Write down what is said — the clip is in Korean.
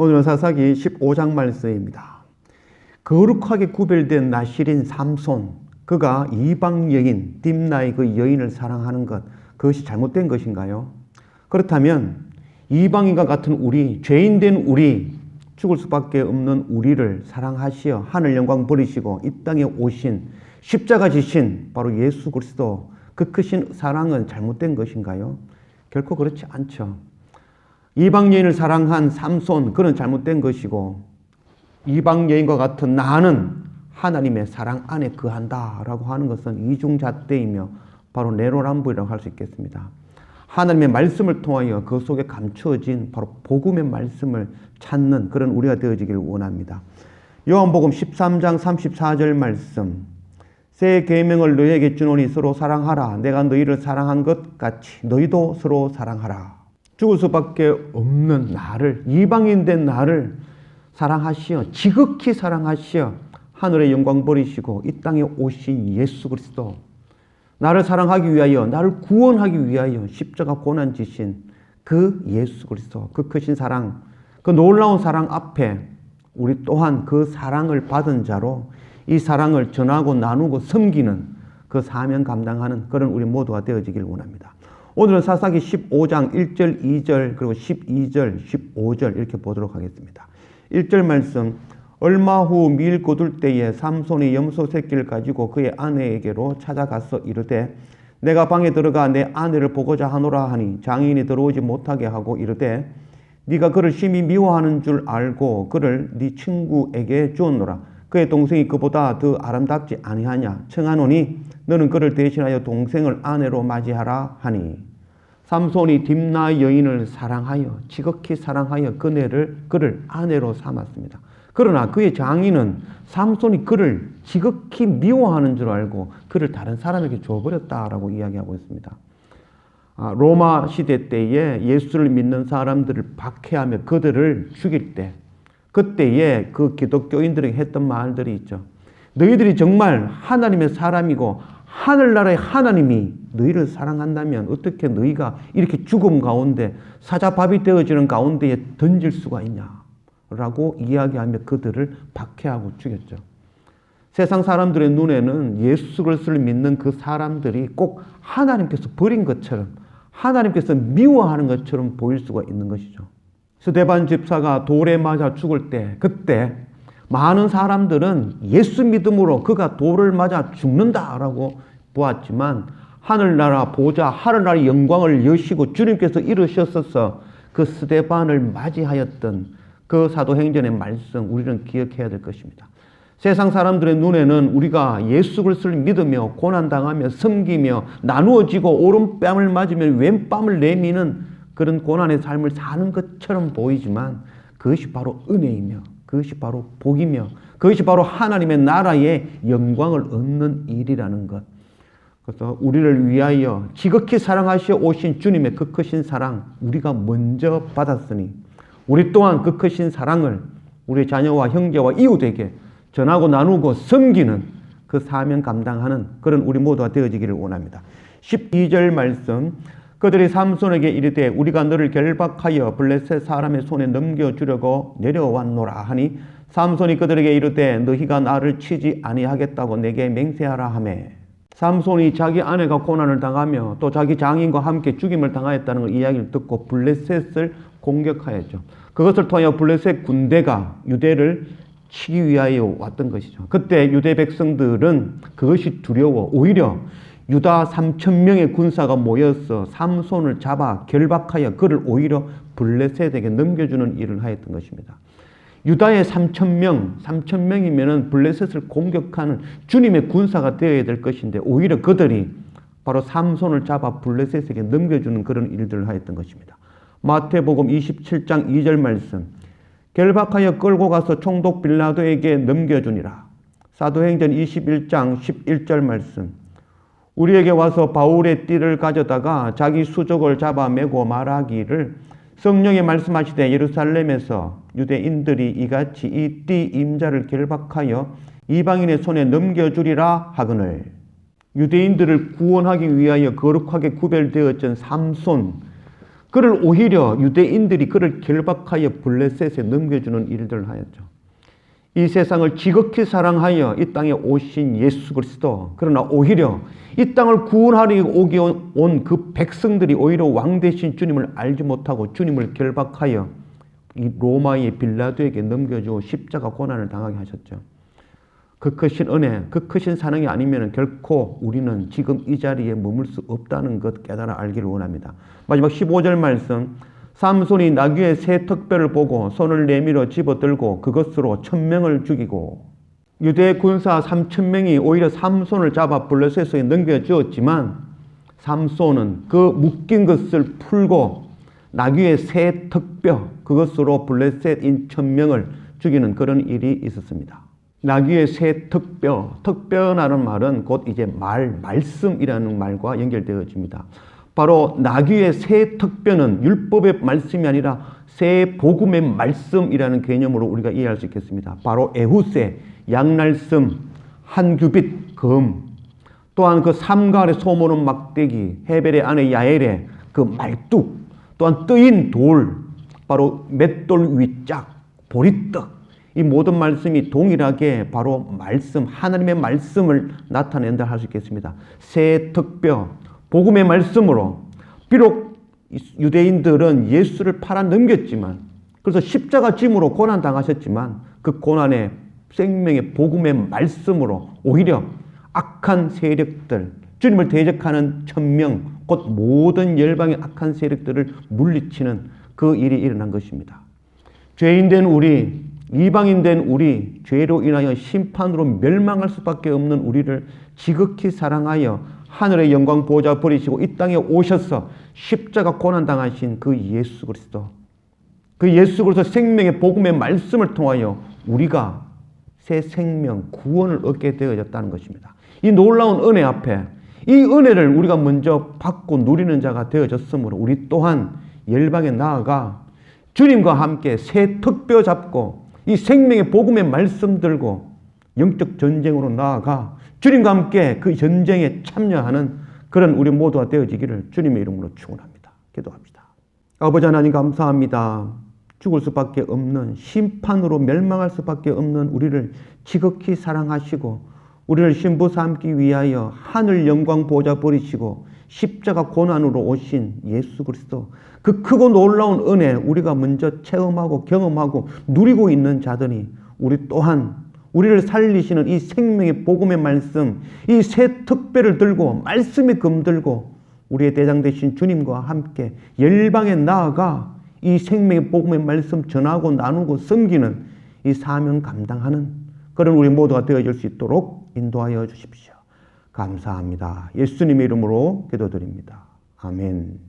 오늘은 사사기 15장 말씀입니다. 거룩하게 구별된 나실인 삼손, 그가 이방 여인, 딥나의 그 여인을 사랑하는 것, 그것이 잘못된 것인가요? 그렇다면 이방인과 같은 우리, 죄인된 우리, 죽을 수밖에 없는 우리를 사랑하시어 하늘 영광 버리시고 이 땅에 오신 십자가 지신 바로 예수 그리스도 그 크신 사랑은 잘못된 것인가요? 결코 그렇지 않죠. 이방 여인을 사랑한 삼손 그는 잘못된 것이고 이방 여인과 같은 나는 하나님의 사랑 안에 거한다라고 하는 것은 이중잣대이며 바로 내로남불이라고 할 수 있겠습니다. 하나님의 말씀을 통하여 그 속에 감추어진 바로 복음의 말씀을 찾는 그런 우리가 되어지기를 원합니다. 요한복음 13장 34절 말씀 새 계명을 너희에게 주노니 서로 사랑하라 내가 너희를 사랑한 것 같이 너희도 서로 사랑하라 죽을 수밖에 없는 나를 이방인 된 나를 사랑하시어 지극히 사랑하시어 하늘의 영광 버리시고 이 땅에 오신 예수 그리스도 나를 사랑하기 위하여 나를 구원하기 위하여 십자가 고난 지신 그 예수 그리스도 그 크신 사랑 그 놀라운 사랑 앞에 우리 또한 그 사랑을 받은 자로 이 사랑을 전하고 나누고 섬기는 그 사명 감당하는 그런 우리 모두가 되어지길 원합니다. 오늘은 사사기 15장 1절, 2절, 그리고 12절, 15절 이렇게 보도록 하겠습니다. 1절 말씀 얼마 후 밀 거둘 때에 삼손이 염소 새끼를 가지고 그의 아내에게로 찾아가서 이르되 내가 방에 들어가 내 아내를 보고자 하노라 하니 장인이 들어오지 못하게 하고 이르되 네가 그를 심히 미워하는 줄 알고 그를 네 친구에게 주었노라. 그의 동생이 그보다 더 아름답지 아니하냐? 청하노니 너는 그를 대신하여 동생을 아내로 맞이하라 하니 삼손이 딥나 여인을 사랑하여 지극히 사랑하여 그네를 그를 아내로 삼았습니다. 그러나 그의 장인은 삼손이 그를 지극히 미워하는 줄 알고 그를 다른 사람에게 줘버렸다라고 이야기하고 있습니다. 아, 로마 시대 때에 예수를 믿는 사람들을 박해하며 그들을 죽일 때 그때에 그 기독교인들에게 했던 말들이 있죠. 너희들이 정말 하나님의 사람이고 하늘나라의 하나님이 너희를 사랑한다면 어떻게 너희가 이렇게 죽음 가운데 사자밥이 되어지는 가운데에 던질 수가 있냐? 라고 이야기하며 그들을 박해하고 죽였죠. 세상 사람들의 눈에는 예수 그리스도를 믿는 그 사람들이 꼭 하나님께서 버린 것처럼 하나님께서 미워하는 것처럼 보일 수가 있는 것이죠. 스데반 집사가 돌에 맞아 죽을 때 그때 많은 사람들은 예수 믿음으로 그가 돌을 맞아 죽는다라고 보았지만 하늘나라 보좌 하늘나라 영광을 여시고 주님께서 이루셨어서 그 스데반을 맞이하였던 그 사도행전의 말씀 우리는 기억해야 될 것입니다. 세상 사람들의 눈에는 우리가 예수 그리스도를 믿으며 고난 당하며 섬기며 나누어지고 오른뺨을 맞으며 왼뺨을 내미는 그런 고난의 삶을 사는 것처럼 보이지만 그것이 바로 은혜이며 그것이 바로 복이며 그것이 바로 하나님의 나라의 영광을 얻는 일이라는 것. 그래서 우리를 위하여 지극히 사랑하시어 오신 주님의 그 크신 사랑 우리가 먼저 받았으니 우리 또한 그 크신 사랑을 우리 자녀와 형제와 이웃에게 전하고 나누고 섬기는 그 사명 감당하는 그런 우리 모두가 되어지기를 원합니다. 12절 말씀 그들이 삼손에게 이르되 우리가 너를 결박하여 블레셋 사람의 손에 넘겨주려고 내려왔노라 하니 삼손이 그들에게 이르되 너희가 나를 치지 아니하겠다고 내게 맹세하라 하매 삼손이 자기 아내가 고난을 당하며 또 자기 장인과 함께 죽임을 당하였다는 걸 이야기를 듣고 블레셋을 공격하였죠. 그것을 통하여 블레셋 군대가 유대를 치기 위하여 왔던 것이죠. 그때 유대 백성들은 그것이 두려워 오히려 유다 3천 명의 군사가 모여서 삼손을 잡아 결박하여 그를 오히려 블레셋에게 넘겨주는 일을 하였던 것입니다. 유다의 3천 명, 3천 명이면은 블레셋을 공격하는 주님의 군사가 되어야 될 것인데 오히려 그들이 바로 삼손을 잡아 블레셋에게 넘겨주는 그런 일들을 하였던 것입니다. 마태복음 27장 2절 말씀. 결박하여 끌고 가서 총독 빌라도에게 넘겨주니라. 사도행전 21장 11절 말씀. 우리에게 와서 바울의 띠를 가져다가 자기 수족을 잡아매고 말하기를 성령의 말씀하시되 예루살렘에서 유대인들이 이같이 이 띠 임자를 결박하여 이방인의 손에 넘겨주리라 하거늘 유대인들을 구원하기 위하여 거룩하게 구별되었던 삼손 그를 오히려 유대인들이 그를 결박하여 블레셋에 넘겨주는 일들을 하였죠. 이 세상을 지극히 사랑하여 이 땅에 오신 예수 그리스도 그러나 오히려 이 땅을 구원하려 오기 온 그 백성들이 오히려 왕 대신 주님을 알지 못하고 주님을 결박하여 이 로마의 빌라도에게 넘겨주어 십자가 고난을 당하게 하셨죠. 그 크신 은혜, 그 크신 사랑이 아니면 결코 우리는 지금 이 자리에 머물 수 없다는 것 깨달아 알기를 원합니다. 마지막 15절 말씀. 삼손이 나귀의 새 턱뼈를 보고 손을 내밀어 집어들고 그것으로 천명을 죽이고 유대 군사 3천 명이 오히려 삼손을 잡아 블레셋에 넘겨주었지만 삼손은 그 묶인 것을 풀고 나귀의 새 턱뼈 그것으로 블레셋인 천명을 죽이는 그런 일이 있었습니다. 나귀의 새 턱뼈, 턱뼈라는 말은 곧 이제 말, 말씀이라는 말과 연결되어집니다. 바로 나귀의 새 턱뼈는 율법의 말씀이 아니라 새 복음의 말씀이라는 개념으로 우리가 이해할 수 있겠습니다. 바로 에후세, 양날씀, 한 규빗, 금, 또한 그 삼갈의 소모는 막대기, 헤벨의 아내 야엘의 그 말뚝, 또한 뜨인 돌, 바로 맷돌 위짝, 보리떡, 이 모든 말씀이 동일하게 바로 말씀, 하나님의 말씀을 나타낸다 할 수 있겠습니다. 새 턱뼈, 복음의 말씀으로 비록 유대인들은 예수를 팔아 넘겼지만 그래서 십자가 짐으로 고난 당하셨지만 그 고난의 생명의 복음의 말씀으로 오히려 악한 세력들 주님을 대적하는 천명 곧 모든 열방의 악한 세력들을 물리치는 그 일이 일어난 것입니다. 죄인 된 우리 이방인 된 우리 죄로 인하여 심판으로 멸망할 수밖에 없는 우리를 지극히 사랑하여 하늘의 영광 보좌 버리시고 이 땅에 오셔서 십자가 고난 당하신 그 예수 그리스도 그 예수 그리스도 생명의 복음의 말씀을 통하여 우리가 새 생명 구원을 얻게 되어졌다는 것입니다. 이 놀라운 은혜 앞에 이 은혜를 우리가 먼저 받고 누리는 자가 되어졌으므로 우리 또한 열방에 나아가 주님과 함께 새 턱뼈 잡고 이 생명의 복음의 말씀 들고 영적 전쟁으로 나아가 주님과 함께 그 전쟁에 참여하는 그런 우리 모두가 되어지기를 주님의 이름으로 축원합니다. 기도합니다. 아버지 하나님 감사합니다. 죽을 수밖에 없는 심판으로 멸망할 수밖에 없는 우리를 지극히 사랑하시고 우리를 신부 삼기 위하여 하늘 영광 보좌 버리시고 십자가 고난으로 오신 예수 그리스도 그 크고 놀라운 은혜 우리가 먼저 체험하고 경험하고 누리고 있는 자들이 우리 또한 우리를 살리시는 이 생명의 복음의 말씀, 이 새 특배를 들고 말씀의 금 들고 우리의 대장 되신 주님과 함께 열방에 나아가 이 생명의 복음의 말씀 전하고 나누고 섬기는 이 사명 감당하는 그런 우리 모두가 되어질 수 있도록 인도하여 주십시오. 감사합니다. 예수님의 이름으로 기도드립니다. 아멘.